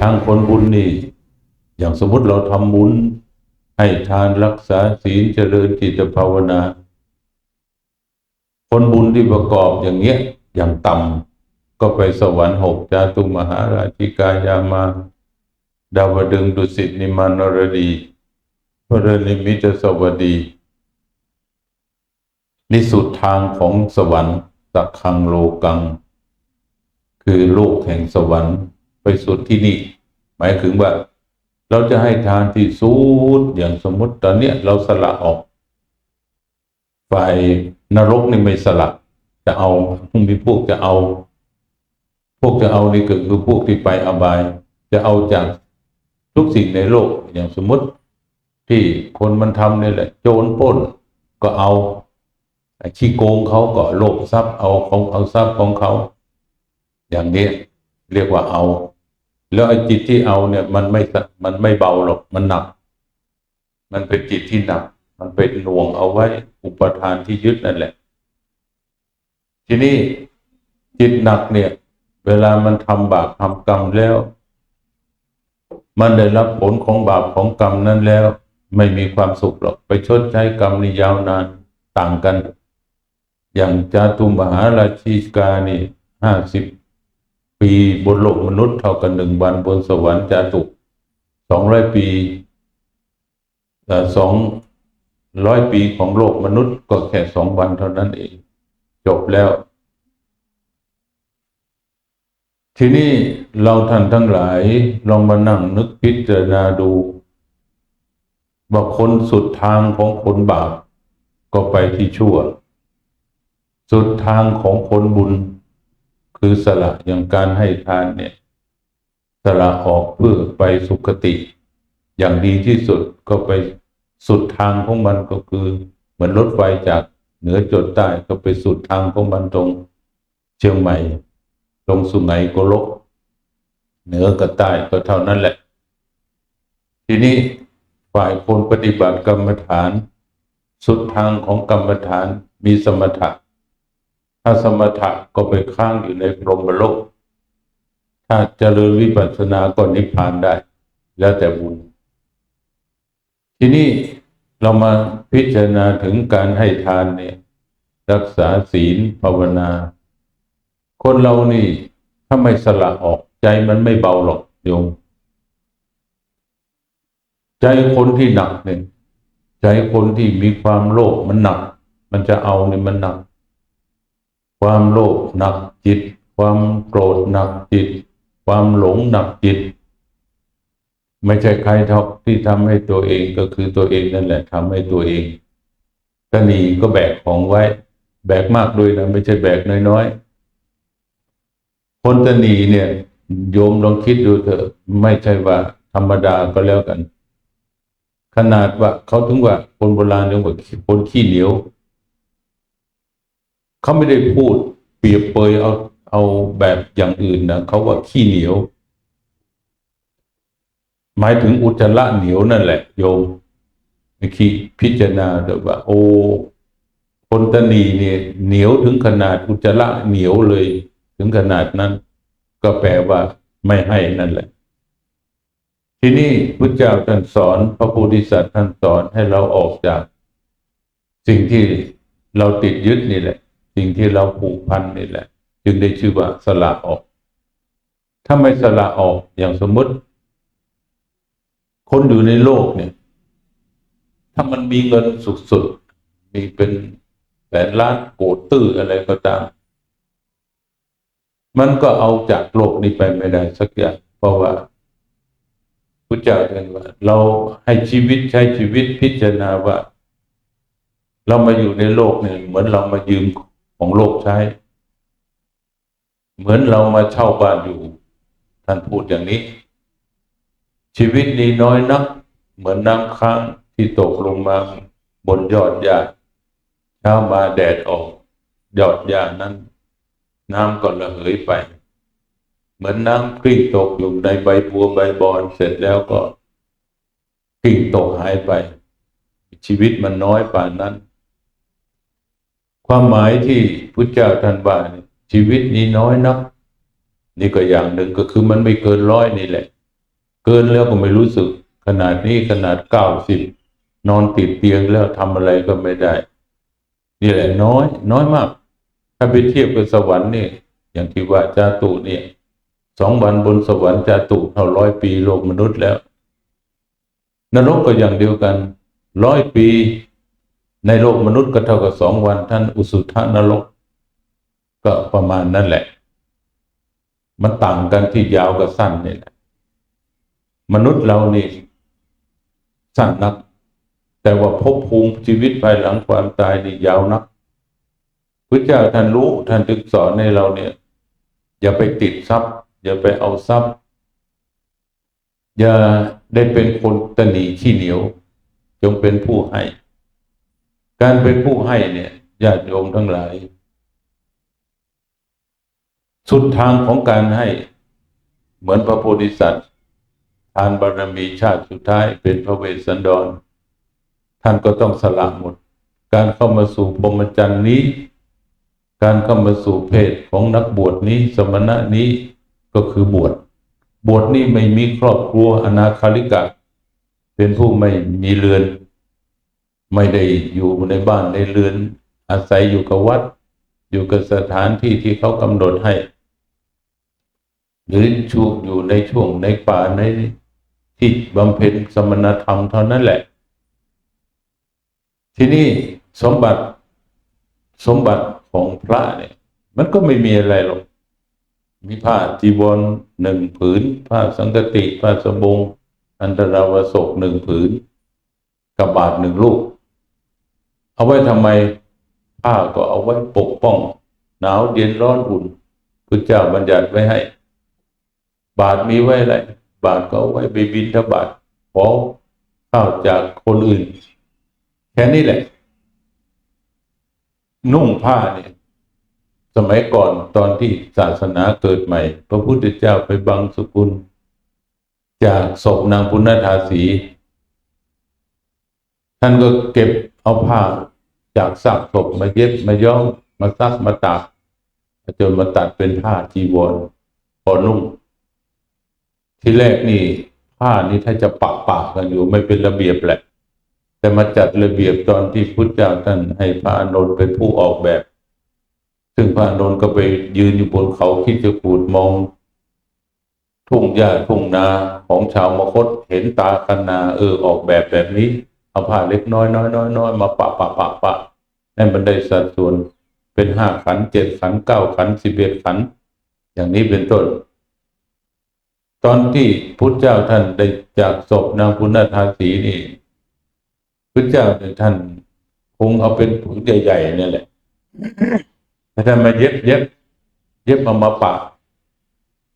ทางคนบุญนี่ อย่างสมมติเราทำบุญให้ทานรักษาศีลเจริญจิตภาวนา คนบุญที่ประกอบอย่างเงี้ย อย่างต่ำก็ไปสวรรค์หกจาตุมหาราชิกายามาดาวดึงดุสิตนิมานรดีพระนิมิตสวัสดีนี่สุดทางของสวรรค์สักคังโลกัง คือโลกแห่งสวรรค์ สุดที่นี่ หมายถึงว่า เราจะให้ทานที่สุดอย่างสมมติตอนเนี้ยเราสละออกฝ่ายนรกนี่ไม่สละจะเอามีพวกจะเอา พวกจะเอานี่ก็คือพวกที่ไปอบาย จะเอาจากทุกสิ่งในโลกอย่างสมมติที่คนมันทำนี่แหละ โจรปล้นก็เอาไอ้ขี้โกงเขาก็โลภทรัพย์เอาของเอาทรัพย์ของเขา อย่างนี้เรียกว่าเอา แล้วไอ้จิตที่เอาเนี่ย มันไม่สมันไม่เบาหรอกมันหนัก มันเป็นจิตที่หนัก มันเป็นหน่วงเอาไว้อุปทานที่ยึดนั่นแหละ ทีนี้จิตหนักเนี่ย เวลามันทำบาปทำกรรมแล้ว มันได้รับผลของบาปของกรรมนั้นแล้ว ไม่มีความสุขหรอกไปชดใช้กรรมนี่ยาวนานต่างกัน อย่างจาตุมหาราชิกานี่ห้าสิบ ปีบนโลกมนุษย์เท่ากันหนึ่งวันบนสวรรค์จาตุสองร้อยปีสองร้อยปีของโลกมนุษย์ก็แค่สองวันเท่านั้นเอง จบแล้ว ทีนี้เราท่านทั้งหลายลองมานั่งนึกพิจารณาดูว่าคนสุดทางของคนบาปก็ไปที่ชั่ว สุดทางของคนบุญ คือสละอย่างการให้ทานเนี่ย สละออกเพื่อไปสุคติ อย่างดีที่สุดก็ไปสุดทางของมันก็คือ เหมือนรถไฟจากเหนือจดใต้ก็ไปสุดทางของมันตรงเชียงใหม่ ตรงสุไหงโกลก เหนือกับใต้ก็เท่านั้นแหละ ทีนี้ฝ่ายคนปฏิบัติกรรมฐาน สุดทางของกรรมฐานมีสมถะ ถ้าสมถะก็ไปค้างอยู่ในพรหมโลก ถ้าเจริญวิปัสสนาก็นิพพานได้ แล้วแต่บุญ ทีนี้เรามาพิจารณาถึงการให้ทานเนี่ย รักษาศีลภาวนา คนเรานี่ถ้าไม่สละออกใจมันไม่เบาหรอกโยมใจคนที่หนักเนี่ยใจคนที่มีความโลภมันหนัก มันจะเอาเนี่ยมันหนัก ความโลภหนักจิต ความโกรธหนักจิต ความหลงหนักจิต ไม่ใช่ใครทอกที่ทำให้ตัวเองก็คือตัวเองนั่นแหละทำให้ตัวเองตนีก็แบกของไว้ แบกมากด้วยนะไม่ใช่แบกน้อยๆคนตนีเนี่ยโยมลองคิดดูเถอะไม่ใช่ว่าธรรมดาก็แล้วกัน ขนาดว่าเขาถึงว่าคนโบราณเรียกว่าคนขี้เหนียว เขาไม่ได้พูดเปรียบเปยเอาเอาแบบอย่างอื่นนะเขาว่าขี้เหนียว หมายถึงอุจจาระเหนียวนั่นแหละ โยมคิดพิจารณาแต่ว่า โอ้คนตนีเนี่ยเหนียวถึงขนาดอุจจาระเหนียวเลย ถึงขนาดนั้น ก็แปลว่าไม่ให้นั่นแหละ ทีนี้พระเจ้าท่านสอน พระโพธิสัตว์ท่านสอนให้เราออกจาก สิ่งที่เราติดยึดนี่แหละ สิ่งที่เราผูกพันนี่แหละ จึงได้ชื่อว่าสละออก ถ้าไม่สละออกอย่างสมมติ คนอยู่ในโลกเนี่ย ถ้ามันมีเงินสุดๆมีเป็นแสนล้านโกดตื้ออะไรก็ตาม มันก็เอาจากโลกนี้ไปไม่ได้สักอย่างเพราะว่าพระเจ้าท่านว่า เราให้ชีวิตใช้ชีวิตพิจารณาว่า เรามาอยู่ในโลกเนี่ยเหมือนเรามายืม ของโลกใช้ เหมือนเรามาเช่าบ้านอยู่ ท่านพูดอย่างนี้ ชีวิตนี้น้อยนัก เหมือนน้ำค้างที่ตกลงมาบนยอดหญ้าเช้ามาแดดออก ยอดหญ้านั้น น้ำก็ระเหยไป เหมือนน้ำกลิ้งตกอยู่ในใบบัวใบบอนเสร็จแล้วก็กลิ้งตกหายไป ชีวิตมันน้อยป่านนั้น ความหมายที่พุทธเจ้าท่านว่าชีวิตนี้น้อยนัก นี่ก็อย่างหนึ่งก็คือมันไม่เกินร้อยนี่แหละ เกินแล้วก็ไม่รู้สึก ขนาดนี้ขนาดเก้าสิบนอนติดเตียงแล้วทำอะไรก็ไม่ได้ นี่แหละน้อย น้อยมาก ถ้าไปเทียบกับสวรรค์นี่อย่างที่ว่าจาตุเนี่ยสองวันบนสวรรค์จาตุเท่าร้อยปีโลกมนุษย์แล้ว นรกก็อย่างเดียวกันร้อยปี ในโลกมนุษย์ก็เท่ากับสองวันท่านอุสุทานรก ก็ประมาณนั่นแหละ มันต่างกันที่ยาวกับสั้นนี่แหละ มนุษย์เรานี่สั้นนัก แต่ว่าภพภูมิชีวิตภายหลังความตายนี่ยาวนักพระเจ้าท่านรู้ท่านถึงสอนในเราเนี่ย อย่าไปติดทรัพย์ อย่าไปเอาทรัพย์ อย่าได้เป็นคนตนีขี้เหนียว จงเป็นผู้ให้ การเป็นผู้ให้เนี่ยญาติโยมทั้งหลาย สุดทางของการให้เหมือนพระโพธิสัตว์ทานบารมีชาติสุดท้ายเป็นพระเวสสันดร ท่านก็ต้องสละหมด การเข้ามาสู่พรหมจรรย์นี้ การเข้ามาสู่เพศของนักบวชนี้ สมณะนี้ก็คือบวชบวชนี่ไม่มีครอบครัวอนาคาลิกะ เป็นผู้ไม่มีเรือน ไม่ได้อยู่ในบ้านในเรือน อาศัยอยู่กับวัด อยู่กับสถานที่ที่เขากำหนดให้ หรือช่วงอยู่ในช่วงในป่าในที่บำเพ็ญสมณธรรมเท่านั้นแหละ ที่นี่สมบัติสมบัติของพระเนี่ย มันก็ไม่มีอะไรหรอกมีผ้าจีวรหนึ่งผืน ผ้าสังกติผ้าสบง อันตราวสกหนึ่งผืนกับบาทหนึ่งลูก เอาไว้ทำไมผ้าก็เอาไว้ปกป้อง หนาวเย็นร้อนอุ่นพระเจ้าบัญญัติไว้ให้ บาทมีไว้อะไรบาทก็เอาไว้ไปบินทบาทขอข้าวจากคนอื่น แค่นี้แหละ นุ่งผ้าเนี่ยสมัยก่อนตอนที่ศาสนาเกิดใหม่ พระพุทธเจ้าไปบังสุกุล จากศพนางปุณธาสี ท่านก็เก็บเอาผ้า จากซากศพมาเย็บมาย้อมมาซักมาตากจนมาตัดเป็นผ้าจีวรพอนุ่งที่แรกนี่ผ้านี้ถ้าจะปักปากกันอยู่ไม่เป็นระเบียบแหละ แต่มาจัดระเบียบตอนที่พุทธเจ้าท่านให้พระอานนท์เป็นผู้ออกแบบ ซึ่งพระอานนท์ก็ไปยืนอยู่บนเขาคิดจะขูดมอง ทุ่งหญ้าทุ่งนาของชาวมคตเห็นตาคันนาเออออกแบบแบบนี้เอาผ้าเล็กน้อยน้อยน้อยน้อยมาปะปะปะปะ ให้มันได้สัดส่วนเป็นห้าขันเจ็ดขันเก้าขันสิบเอ็ดขัน อย่างนี้เป็นต้น ตอนที่พุทธเจ้าท่านได้จากศพนางพุทธทาสีนี่พุทธเจ้าท่านคงเอาเป็นผืนใหญ่ๆนี่แหละแต่ท่านมาเย็บเย็บเย็บมามาปะ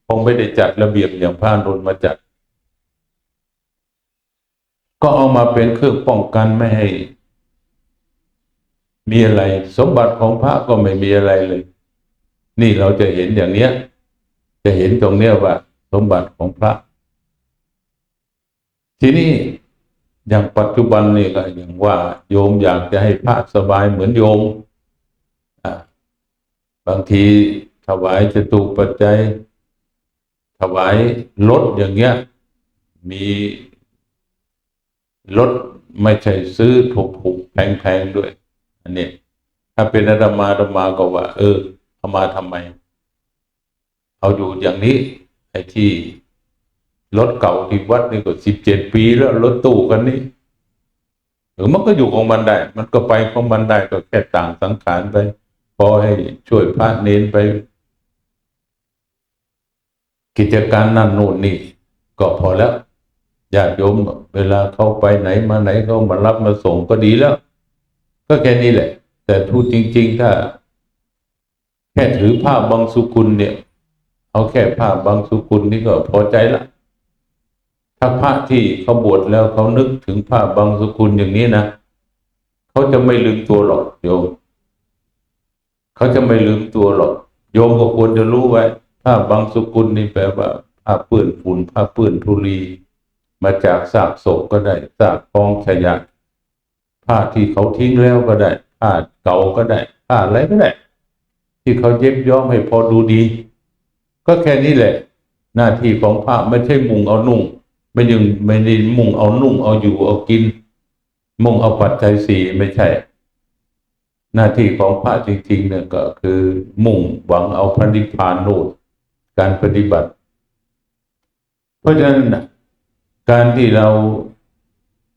คงไม่ได้จัดระเบียบอย่างพระนุนมาจัด ก็เอามาเป็นเครื่องป้องกันไม่ให้ มีอะไร สมบัติของพระก็ไม่มีอะไรเลย นี่เราจะเห็นอย่างเนี้ย จะเห็นตรงเนี้ยว่า สมบัติของพระ ทีนี้อย่างปัจจุบันนี่ก็อย่างว่า โยมอยากจะให้พระสบายเหมือนโยมบางทีถวายจตุปัจจัย ถวายรถอย่างเงี้ย มีรถไม่ใช่ซื้อถูกๆแพงๆด้วย อันนี้ถ้าเป็นอาตมาอาตมาก็ว่า เออเอามาทำไม เอาอยู่อย่างนี้ ไอ้ที่รถเก่าที่วัดนี่ก็สิบเจ็ดปีแล้วรถตู้กันนี้หรือมันก็อยู่ของมันได้ มันก็ไปของมันได้ก็แค่ต่างสังขารไป พอให้ช่วยพระเน้นไป กิจการนั่นโน่นนี่ ก็พอแล้วญาติโยมเวลาเขาไปไหนมาไหนเขามารับมาส่งก็ดีแล้ว ก็แค่นี้แหละ แต่ทูดจริง ๆ ถ้า แค่ถือผ้าบางสุกุลเนี่ย เอาแค่ผ้าบางสุกุลนี่ก็พอใจละถ้าพระที่เขาบวชแล้วเขานึกถึงผ้าบางสุกุลอย่างนี้นะเขาจะไม่ลืมตัวหรอกโยมเขาจะไม่ลืมตัวหรอกโยมก็ควรจะรู้ไว้ผ้าบางสุกุลนี่แปลว่าผ้าเปื้อนฝุ่นผ้าเปื้อนธุลี มาจากซากศพก็ได้ซากกองขยะ ผ้าที่เขาทิ้งแล้วก็ได้ผ้าเก่าก็ได้ผ้าอะไรก็ได้ ที่เขาเย็บย้อมให้พอดูดี ก็แค่นี้แหละ หน้าที่ของพระไม่ใช่มุงเอานุ่ง ไม่ยังไม่ได้มุงเอานุ่งเอาอยู่เอากิน มุงเอาปัจจัยสี่ไม่ใช่ หน้าที่ของพระจริงๆเนี่ยก็คือ มุ่งหวังเอาพระนิพพานโน่นการปฏิบัติ เพราะฉะนั้นการที่เรา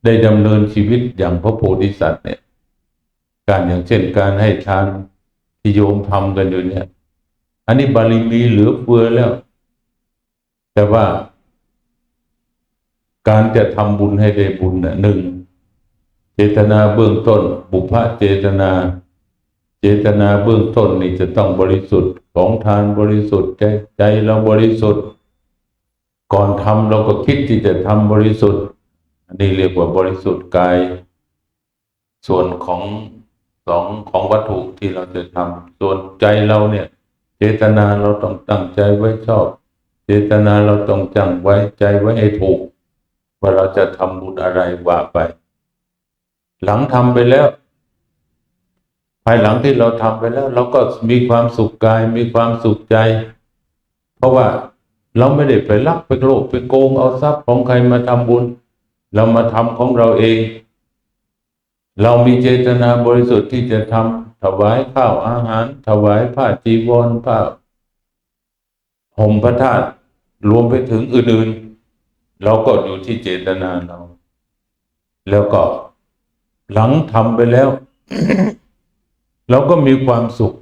ได้ดำเนินชีวิตอย่างพระโพธิสัตว์เนี่ย การอย่างเช่นการให้ทานที่โยมทำกันอยู่เนี่ย อันนี้บารมีเหลือเฟือแล้ว แต่ว่าการจะทำบุญให้ได้บุญน่ะหนึ่งเจตนาเบื้องต้น บุพเจตนา เจตนาเบื้องต้นนี่จะต้องบริสุทธิ์ของทานบริสุทธิ์ใจใจเราบริสุทธิ์ ก่อนทำเราก็คิดที่จะทำบริสุทธิ์ อันนี้เรียกว่าบริสุทธิ์กาย ส่วนของสองของวัตถุที่เราจะทำส่วนใจเราเนี่ย เจตนาเราต้องตั้งใจไว้ชอบ เจตนาเราต้องจังไว้ใจไว้ให้ถูก ว่าเราจะทำบุญอะไรว่าไป หลังทำไปแล้ว ภายหลังที่เราทำไปแล้ว เราก็มีความสุขกายมีความสุขใจ เพราะว่าเราไม่ได้ไปลักไปโลภไปโกงเอาทรัพย์ของใครมาทำบุญ เรามาทำของเราเอง เรามีเจตนาบริสุทธิ์ที่จะทำถวายข้าวอาหาร ถวายผ้าจีวรผ้าห่มพระธาตุรวมไปถึงอื่นๆ เราก็อยู่ที่เจตนาเรา แล้วก็หลังทำไปแล้ว เราก็มีความสุข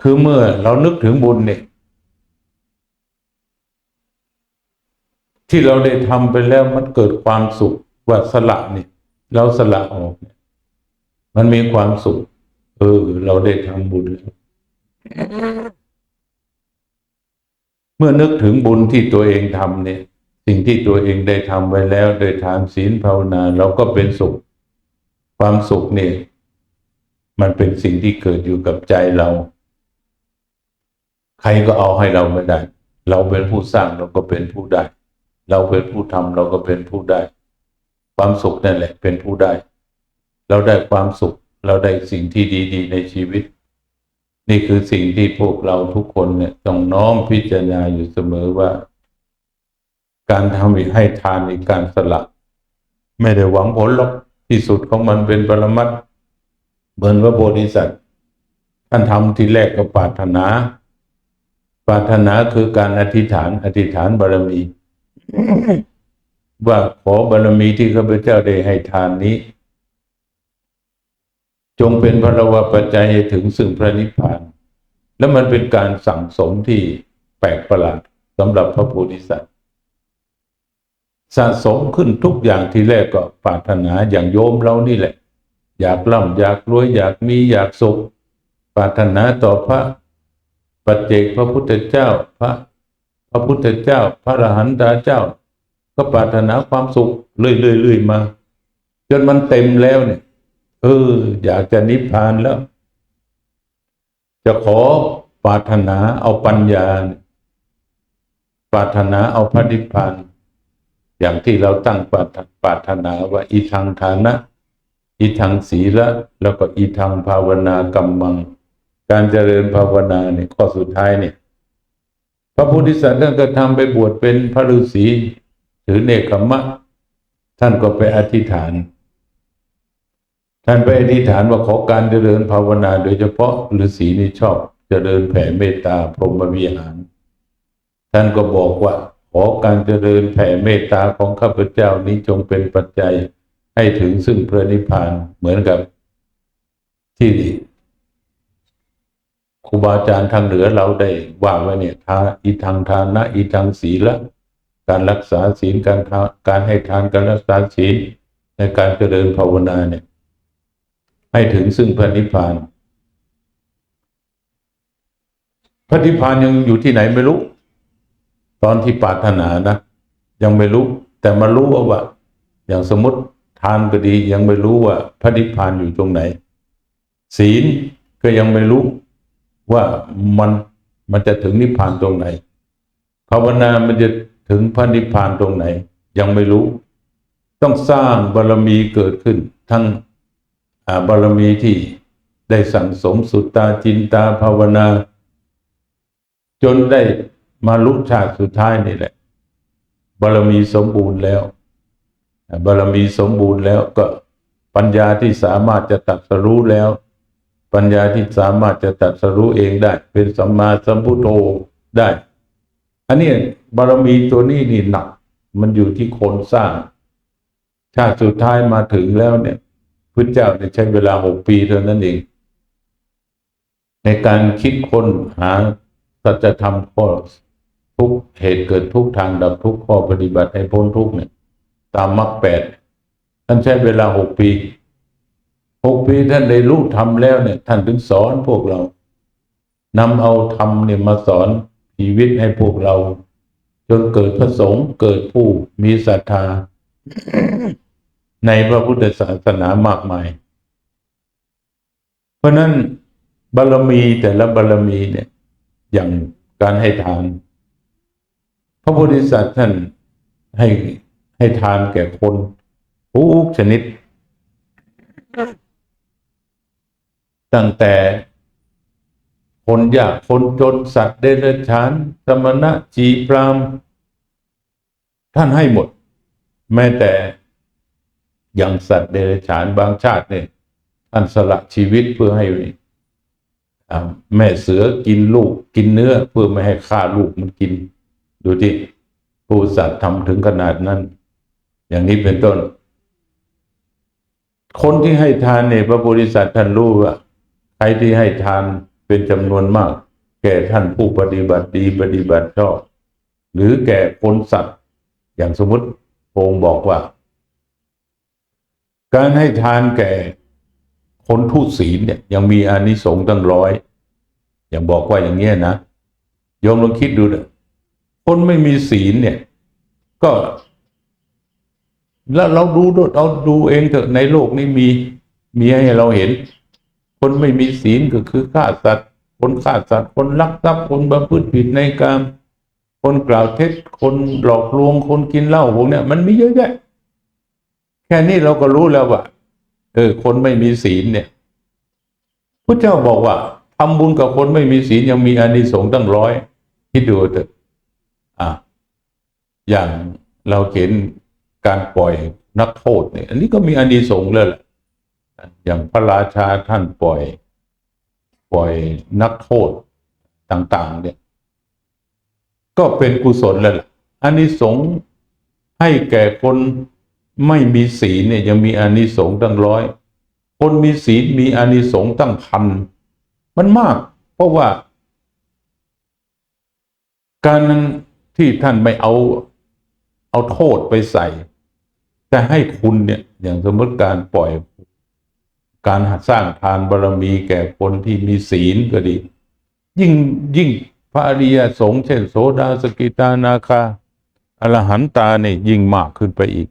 คือเมื่อเรานึกถึงบุญเนี่ย ที่เราได้ทำไปแล้วมันเกิดความสุขว่าสละเนี่ยเราสละออกเนี่ยมันมีความสุข เออ เราได้ทำบุญแล้วเมื่อนึกถึงบุญที่ตัวเองทำเนี่ย สิ่งที่ตัวเองได้ทำไว้แล้ว โดยทานศีลภาวนา เราก็เป็นสุข ความสุขเนี่ย มันเป็นสิ่งที่เกิดอยู่กับใจเรา ใครก็เอาให้เราไม่ได้ เราเป็นผู้สร้างเราก็เป็นผู้ได้ เราเป็นผู้ทำเราก็เป็นผู้ได้ ความสุขนั่นแหละ เป็นผู้ได้ เราได้ความสุข เราได้สิ่งที่ดีๆ ในชีวิต นี่คือสิ่งที่พวกเราทุกคนเนี่ยต้องน้อมพิจารณาอยู่เสมอว่า การทำให้ทานในการสละไม่ได้หวังผลหรอกที่สุดของมันเป็นปรมัตเหมือนว่าโพธิสัตว์ท่านทำที่แรกก็ปรารถนา ปรารถนาคือการอธิษฐาน อธิษฐานบารมี ว่าขอบารมีที่ข้าพเจ้าได้ให้ทานนี้ จงเป็นพระวะปัจจัยถึงซึ่งพระนิพพาน แล้วมันเป็นการสั่งสมที่แปลกประหลาดสำหรับพระโพธิสัตว์สะสมขึ้นทุกอย่างที่แรกก็ปรารถนาอย่างโยมเรานี่แหละ อยากร่ำอยากรวยอยากมีอยากสุขปรารถนาต่อพระปัจเจกพระพุทธเจ้าพระ ระพุทธเจ้า พระอรหันตเจ้า ก็ปรารถนาความสุขเรื่อยๆมา จนมันเต็มแล้วเนี่ย เออ อยากจะนิพพานแล้ว จะขอปรารถนาเอาปัญญา ปรารถนาเอาพระนิพพาน อย่างที่เราตั้งปรารถปรารถนาว่าอีทางฐานะอีทางศีละแล้วก็อีทางภาวนากรรมัง การเจริญภาวนาเนี่ยข้อสุดท้ายเนี่ย พระพุทธสัตว์ท่านก็ทำไปบวชเป็นพระฤาษีถือเนกขมะ ท่านก็ไปอธิษฐาน ท่านไปอธิษฐานว่าขอการเจริญภาวนา โดยเฉพาะฤาษีนี่ชอบเจริญแผ่เมตตาพรหมวิหาร ท่านก็บอกว่า ขอการเจริญแผ่เมตตาของข้าพเจ้านี้จงเป็นปัจจัยให้ถึงซึ่งพระนิพพานเหมือนกับที่ ครูบาอาจารย์ทางเหนือเราได้ว่าไว้เนี่ยทาอีทางทานนะอีทางศีละการรักษาศีลการทาการให้ทานการรักษาศีลในการเจริญภาวนาเนี่ย ให้ถึงซึ่งพระนิพพานพระนิพพานยังอยู่ที่ไหนไม่รู้ ตอนที่ปรารถนานะ ยังไม่รู้ แต่มารู้ว่าว่า อย่างสมมติทานก็ดียังไม่รู้ว่า พระนิพพานอยู่ตรงไหน ศีลก็ยังไม่รู้ ว่ามันมันจะถึงนิพพานตรงไหน ภาวนามันจะถึงพระนิพพานตรงไหน ยังไม่รู้ ต้องสร้างบารมีเกิดขึ้น ทั้งบารมีที่ได้สั่งสมสุตตาจินตาภาวนา จนได้มาลุชาติสุดท้ายนี่แหละ บารมีสมบูรณ์แล้ว บารมีสมบูรณ์แล้วก็ปัญญาที่สามารถจะตัดสรู้แล้ว ปัญญาที่สามารถจะตัดสรู้เองได้ เป็นสัมมาสัมพุทโธได้ อันนี้บารมีตัวนี้นี่หนัก มันอยู่ที่คนสร้าง ชาติสุดท้ายมาถึงแล้วเนี่ยพระเจ้าเนี่ยใช้เวลาหกปีเท่านั้นเอง ในการคิดค้นหาสัจธรรมข้อทุกเหตุเกิดทุกทางดับทุกข้อปฏิบัติให้พ้นทุกเนี่ย ตามมรรคแปดท่านใช้เวลาหกปี หกปีท่านได้รู้ทำแล้วเนี่ย ท่านถึงสอนพวกเรานำเอาธรรมเนี่ยมาสอนชีวิตให้พวกเรา จนเกิดพระสงฆ์เกิดผู้มีศรัทธา ในพระพุทธศาสนามากมาย เพราะนั้นบารมีแต่ละบารมีเนี่ย อย่างการให้ทาน พระโพธิสัตว์ท่านให้ให้ทานแก่คนทุกชนิด ตั้งแต่คนยากคนจนสัตว์เดรัจฉานสมณะจีพรามท่านให้หมด แม้แต่อย่างสัตว์เดรัจฉานบางชาติเนี่ยท่านสละชีวิตเพื่อให้แม่เสือกินลูกกินเนื้อเพื่อไม่ให้ฆ่าลูกมันกิน ดูที่ผู้สัตว์ทำถึงขนาดนั้น อย่างนี้เป็นต้น คนที่ให้ทานเนี่ยพระโพธิสัตว์ท่านรู้ว่า ใครที่ให้ทานเป็นจำนวนมาก แก่ท่านผู้ปฏิบัติดีปฏิบัติชอบ หรือแก่คนสัตว์ อย่างสมมติพงค์บอกว่า การให้ทานแก่คนทุศีลเนี่ยยังมีอานิสงส์ตั้งร้อย อย่างบอกว่าอย่างเงี้ยนะโยมลองคิดดูนะคนไม่มีศีลเนี่ย ก็แล้วเราดูเราดูเองเถอะในโลกนี้มีมีให้เราเห็น คนไม่มีศีลก็คือฆ่าสัตว์ คนฆ่าสัตว์ คนลักทรัพย์คนประพฤติผิดในกามคนกล่าวเท็จคนหลอกลวงคนกินเหล้าพวกเนี้ยมันมีเยอะแยะแค่นี้เราก็รู้แล้วว่าเออ คนไม่มีศีลเนี่ยพระเจ้าบอกว่าทำบุญกับคนไม่มีศีลยังมีอานิสงส์ตั้งร้อยคิดดูเถอะอะอย่างเราเห็นการปล่อยนักโทษเนี่ย อันนี้ก็มีอานิสงส์เลยแหละ อย่างพระราชาท่านปล่อย ปล่อยนักโทษต่าง ๆ เนี่ย ก็เป็นกุศลเลยล่ะอานิสงส์ให้แก่คนไม่มีศีลเนี่ยยังมีอานิสงส์ตั้งร้อย คนมีศีลมีอานิสงส์ตั้งพันมันมาก เพราะว่า การที่ท่านไม่เอาเอาโทษไปใส่ แต่ให้คุณเนี่ย อย่างสมมติการปล่อย การสร้างทานบารมีแก่คนที่มีศีลก็ดี ยิ่งยิ่งพระอริยสงฆ์เช่น โสดาสกิตานาคาอรหันตาเนี่ยยิ่งมากขึ้นไปอีก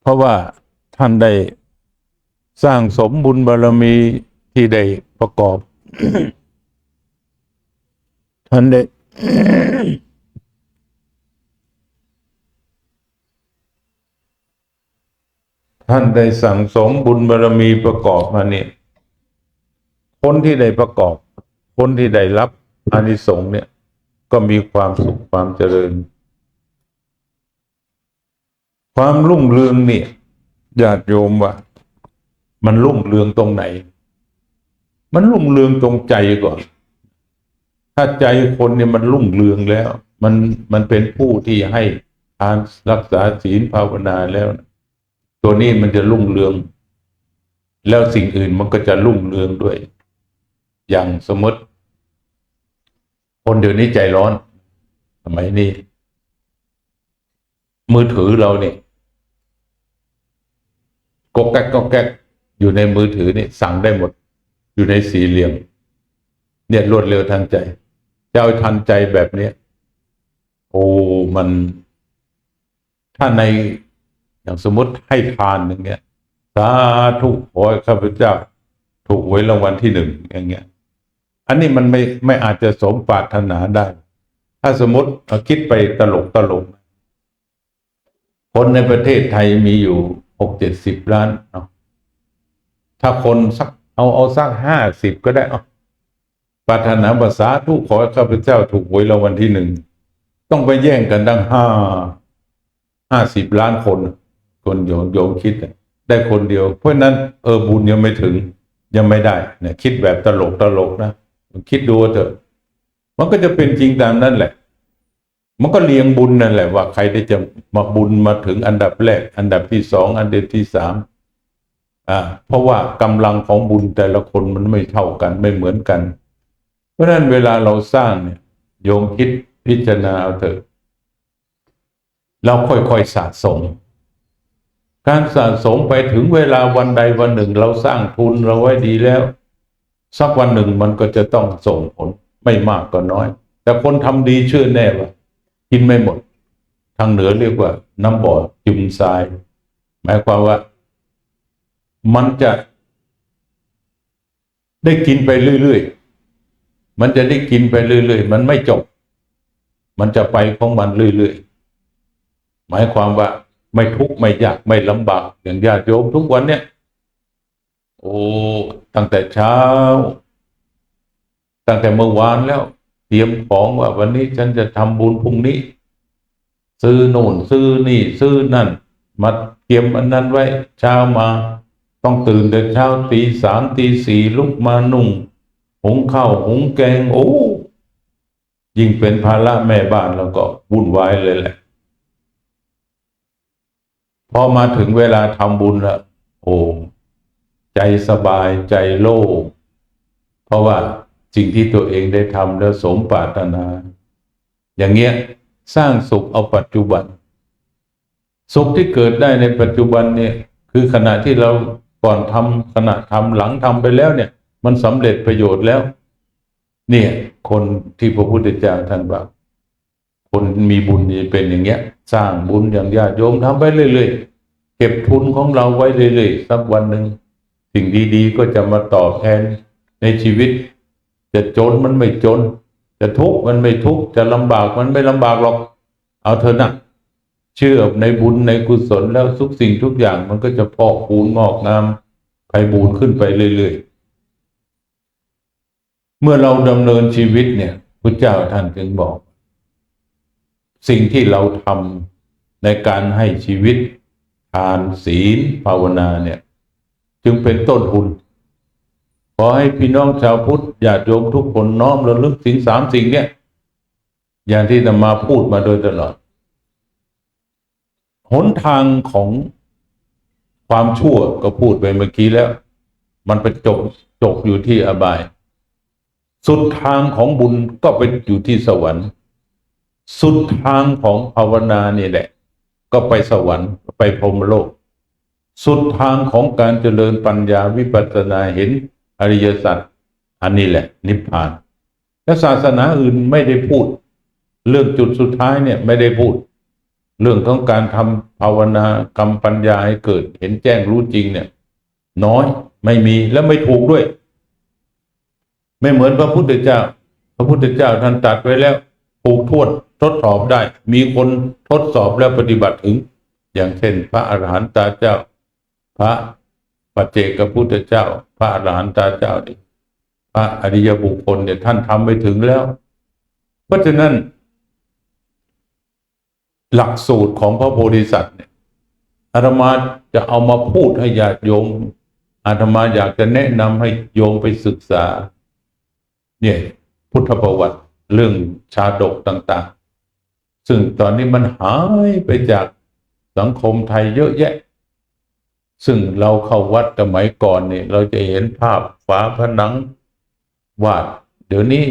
เพราะว่าท่านได้สร้างสมบุญบารมีที่ได้ประกอบ ท่านได้ ท่านได้สั่งสมบุญบารมีประกอบมาเนี่ยคนที่ได้ประกอบ คนที่ได้รับอานิสงส์เนี่ย ก็มีความสุขความเจริญ ความรุ่งเรืองเนี่ยญาติโยมว่า มันรุ่งเรืองตรงไหน มันรุ่งเรืองตรงใจก่อน ถ้าใจคนเนี่ยมันรุ่งเรืองแล้ว มันมันเป็นผู้ที่ให้ทานรักษาศีลภาวนาแล้วนะ ตัวนี้มันจะรุ่งเรือง แล้วสิ่งอื่นมันก็จะรุ่งเรืองด้วย อย่างสมมติคนเดี๋ยวนี้ใจร้อนสมัยนี้ มือถือเราเนี่ยกกแก๊กกกแก๊กอยู่ในมือถือนี่สั่งได้หมด อยู่ในสี่เหลี่ยม เนี่ยรวดเร็วทันใจจะเอาทันใจแบบเนี้ยโอ้มันถ้าใน อย่างสมมติให้ทานอย่างเงี้ยสาธุขอให้ข้าพเจ้าถูกหวยรางวัลที่หนึ่งอย่างเงี้ย อันนี้มันไม่ไม่อาจจะสมปรารถนาได้ ถ้าสมมติคิดไปตลกตลกคนในประเทศไทยมีอยู่หกเจ็ดสิบล้านเนาะถ้าคนสักเอาเอาสักห้าสิบก็ได้เอาปรารถนาภาษาทุกขอข้าพเจ้าถูกหวยรางวัลที่หนึ่ง ต้องไปแย่งกันตั้งห้าห้าสิบล้านคน คนโยมโยมคิดได้คนเดียว เพราะนั้นเออบุญยังไม่ถึงยังไม่ได้เนี่ยคิดแบบตลกตลกนะคิดดูเถอะ มันก็จะเป็นจริงตามนั้นแหละ มันก็เรียงบุญนั่นแหละว่าใครได้จะมาบุญมาถึงอันดับแรก อันดับที่สองอันดับที่สามอ่าเพราะว่ากำลังของบุญแต่ละคนมันไม่เท่ากันไม่เหมือนกัน เพราะฉะนั้นเวลาเราสร้างเนี่ย โยมคิดพิจารณาเอาเถอะเราค่อยๆสะสม การสะสมไปถึงเวลาวันใดวันหนึ่ง เราสร้างทุนเราไว้ดีแล้ว สักวันหนึ่งมันก็จะต้องส่งผลไม่มากก็น้อย แต่คนทำดีเชื่อแน่ว่า กินไม่หมด ทางเหนือเรียกว่า น้ำบ่อจุมทราย หมายความว่า มันจะ ได้กินไปเรื่อยๆ มันจะได้กินไปเรื่อยๆ มันไม่จบ มันจะไปของมันเรื่อยๆ หมายความว่า ไม่ทุกข์ไม่ยากไม่ลำบากอย่างญาติโยมทุกวันเนี่ย โอ้ตั้งแต่เช้า ตั้งแต่เมื่อวานแล้ว เตรียมของว่าวันนี้ฉันจะทำบุญพรุ่งนี้ ซื้อโน่นซื้อนี่ ซื้อนั่น มาเตรียมอันนั้นไว้ เช้ามา ต้องตื่นแต่เช้าตีสามตีสี่ลุกมานุ่งหุงข้าวหุงแกง โอ้ยิ่งเป็นภาระแม่บ้านแล้วก็วุ่นวายเลยแหละ พอมาถึงเวลาทำบุญละโอ้ใจสบายใจโล่งเพราะว่าสิ่งที่ตัวเองได้ทำแล้วสมปรารถนา อย่างเงี้ยสร้างสุขเอาปัจจุบัน สุขที่เกิดได้ในปัจจุบันเนี่ยคือขณะที่เราก่อนทำขณะทำหลังทำไปแล้วเนี่ย มันสำเร็จประโยชน์แล้ว เนี่ย คนที่พระพุทธเจ้าท่านบอก คนมีบุญนี่เป็นอย่างเงี้ย สร้างบุญอย่างญาติโยมทำไปเรื่อยๆเก็บทุนของเราไว้เรื่อยๆสักวันหนึ่งสิ่งดีๆ ก็จะมาตอบแทนในชีวิต จะจนมันไม่จน จะทุกข์มันไม่ทุกข์จะลำบากมันไม่ลำบากหรอก เอาเถอะนะเชื่อในบุญในกุศลแล้วทุกสิ่งทุกอย่างมันก็จะพอกพูนงอกงามไพบูรณ์ขึ้นไปเรื่อยๆเมื่อเราดำเนินชีวิตเนี่ยพระเจ้าท่านจึงบอก สิ่งที่เราทำในการให้ชีวิตทานศีลภาวนาเนี่ย จึงเป็นต้นทุนขอให้พี่น้องชาวพุทธญาติโยมทุกคนน้อมระลึกสิ่งสามสิ่งเนี่ย อย่างที่นำมาพูดมาโดยตลอด หนทางของความชั่วก็พูดไปเมื่อกี้แล้ว มันไปจบจบอยู่ที่อบาย สุดทางของบุญก็เป็นอยู่ที่สวรรค์ สุดทางของภาวนานี่แหละ ก็ไปสวรรค์ไปพรมโลก สุดทางของการเจริญปัญญาวิปัสสนาเห็นอริยสัจอันนี้แหละ นิพพาน และศาสนาอื่นไม่ได้พูด เรื่องจุดสุดท้ายเนี่ยไม่ได้พูด เรื่องของการทำภาวนากรรมปัญญาให้เกิด เห็นแจ้งรู้จริงเนี่ย น้อยไม่มีและไม่ถูกด้วย ไม่เหมือนพระพุทธเจ้า พระพุทธเจ้าท่านตัดไว้แล้ว ถูกทวดทดสอบได้ มีคนทดสอบแล้วปฏิบัติถึง อย่างเช่น พระอรหันตาเจ้า พระปัจเจกพุทธเจ้า พระอรหันตาเจ้านี่พระอริยบุคคลเนี่ยท่านทำไปถึงแล้ว เพราะฉะนั้น หลักสูตรของพระโพธิสัตว์เนี่ยอาตมาจะเอามาพูดให้ญาติโยมอาตมาอยากจะแนะนำให้โยมไปศึกษา เนี่ย พุทธประวัติ เรื่องชาดกต่างๆ ซึ่งตอนนี้มันหายไปจากสังคมไทยเยอะแยะ ซึ่งเราเข้าวัดสมัยก่อนเนี่ยเราจะเห็นภาพฝาผนังวาด เดี๋ยวนี้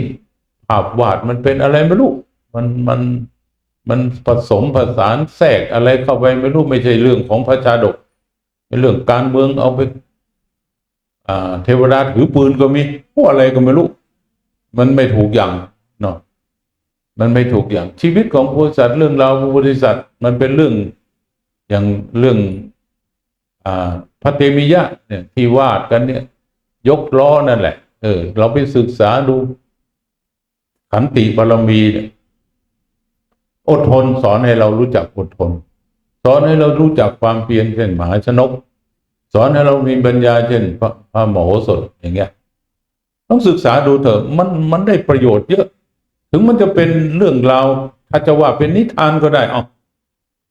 ภาพวาดมันเป็นอะไรไม่รู้ มันมันมันผสมผสานแทรกอะไรเข้าไปไม่รู้ไม่ใช่เรื่องของพระชาดกเป็นเรื่องการเมืองเอาไปเทวดาถือปืนก็มีพวกอะไรก็ไม่รู้ มันไม่ถูกอย่าง เนาะมันไม่ถูกอย่างชีวิตของผู้สัตว์เรื่องราวบริษัทมันเป็นเรื่องอย่างเรื่องอ่าพระเตมิยะเนี่ยที่วาดกันเนี่ย ยกล้อนั่นแหละ เออ เราไปศึกษาดูขันติบารมีเนี่ยอดทนสอนให้เรารู้จักอดทน สอนให้เรารู้จักความเพียรเช่นมหาชนก สอนให้เรามีปัญญาเช่นพระพระมโหสถอย่างเงี้ย ต้องศึกษาดูเถอะมันมันได้ประโยชน์เยอะ ถึงมันจะเป็นเรื่องราวถ้าจะว่าเป็นนิทานก็ได้เอา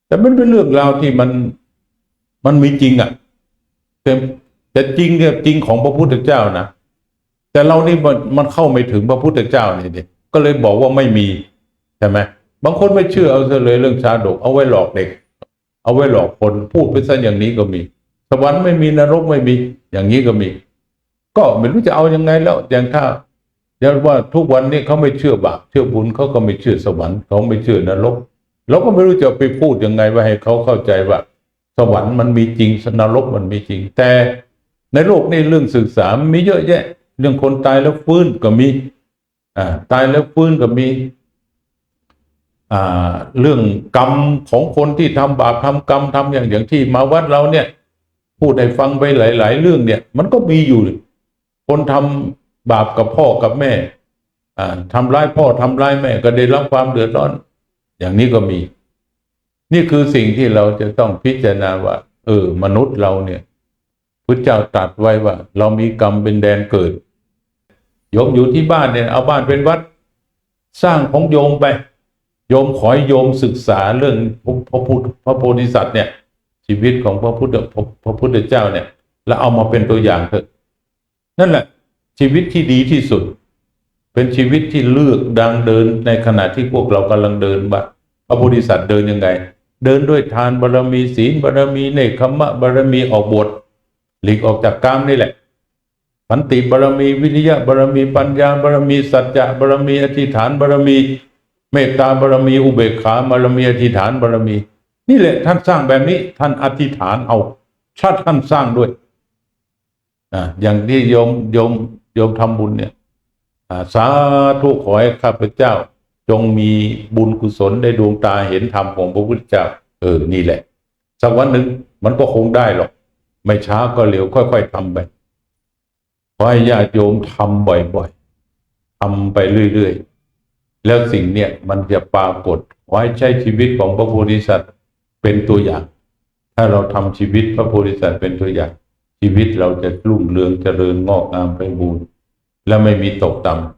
แต่มันเป็นเรื่องราวที่มันมันมีจริงอะ่ะแต่แต่จริงเนี่ยจริงของพระพุทธเจ้านะแต่เรานี่มันมันเข้าไม่ถึงพระพุทธเจ้านี่ดิก็เลยบอกว่าไม่มีใช่ไหมบางคนไม่เชื่อเอาเลยเรื่องชาดก เอาไว้หลอกเด็ก เอาไว้หลอกคนพูดไปซะอย่างนี้ก็มี สวรรค์ไม่มีนรกไม่มี อย่างนี้ก็มี ก็ไม่รู้จะเอายังไงแล้วอย่างถ้า ย่างว่าทุกวันนี้เขาไม่เชื่อบาปเชื่อบุญเขาก็ไม่เชื่อสวรรค์เขาไม่เชื่อนรกเราก็ไม่รู้จะไปพูดยังไงว่าให้เขาเข้าใจว่า สวรรค์มันมีจริงนรกมันมีจริง แต่ในโลกนี้เรื่องศึกษามีเยอะแยะ เรื่องคนตายแล้วฟื้นก็มีอ่าตายแล้วฟื้นก็มีอ่าเรื่องกรรมของคนที่ทำบาปทำกรรมทำอย่างอย่างที่มาวัดเราเนี่ย พูดให้ฟังไปหลาย ๆ เรื่องเนี่ย มันก็มีอยู่ คนทำ บาปกับพ่อกับแม่ทำร้ายพ่อทำร้ายแม่ ก็ได้รับความเดือดร้อน อย่างนี้ก็มี นี่คือสิ่งที่เราจะต้องพิจารณาว่า เออ มนุษย์เราเนี่ยพระเจ้าตรัสไว้ว่า เรามีกรรมเป็นแดนเกิดโยมอยู่ที่บ้านเนี่ยเอาบ้านเป็นวัด สร้างของโยมไป โยมขอให้โยมศึกษาเรื่องพระพุทธพระโพธิสัตว์เนี่ย ชีวิตของพระพุทธพระพุทธเจ้าเนี่ย แล้วเอามาเป็นตัวอย่างเถอะนั่นแหละ ชีวิตที่ดีที่สุด เป็นชีวิตที่เลือกดังเดินในขณะที่พวกเรากำลังเดินว่าพระโพธิสัตว์เดินยังไง เดินด้วยทานบารมีศีลบารมีเนคขมะบารมีออกบทหลีกออกจากกามนี่แหละขันติบารมีวิริยะบารมีปัญญาบารมีสัจจะบารมีอธิษฐานบารมี เมตตาบารมีอุเบกขาบารมีอธิษฐานบารมี นี่แหละท่านสร้างแบบนี้ท่านอธิษฐานเอาชาติท่านสร้างด้วยอ่าอย่างที่โยมโยม โยมทำบุญเนี่ยสาธุขอให้ข้าพเจ้า จงมีบุญกุศลได้ดวงตาเห็นธรรมของพระพุทธเจ้า เออนี่แหละสักวันหนึ่งมันก็คงได้หรอก ไม่ช้าก็เร็วค่อยๆทำไปขอให้ญาติโยมทำบ่อยๆทำไปเรื่อยๆ แล้วสิ่งเนี่ยมันจะปรากฏขอให้ใช้ชีวิตของพระโพธิสัตว์เป็นตัวอย่าง ถ้าเราทำชีวิตพระโพธิสัตว์เป็นตัวอย่าง ชีวิตเราจะรุ่งเรืองเจริญงอกงามไปบูรณ์และไม่มีตกต่ำ